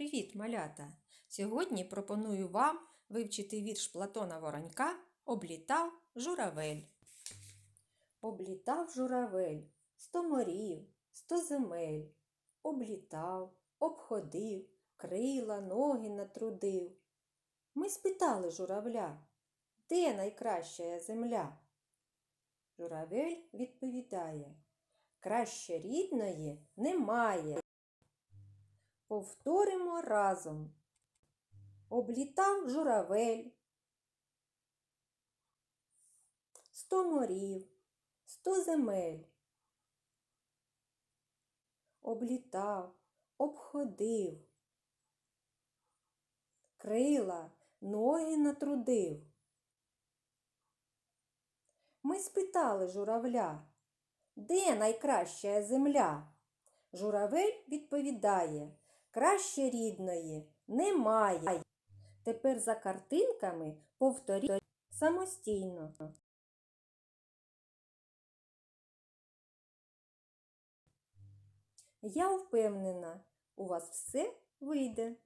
Привіт, малята! Сьогодні пропоную вам вивчити вірш Платона Воронька Облітав журавель. Облітав журавель сто морів, сто земель. Облітав, обходив, крила, ноги натрудив. Ми спитали журавля, де найкраща земля? Журавель відповідає, краще рідної немає. Повторимо разом. Облітав журавель. Сто морів, сто земель. Облітав, обходив. Крила, ноги натрудив. Ми спитали журавля, де найкраща земля? Журавель відповідає, краще рідної немає. Тепер за картинками повторіть самостійно. Я впевнена, у вас все вийде.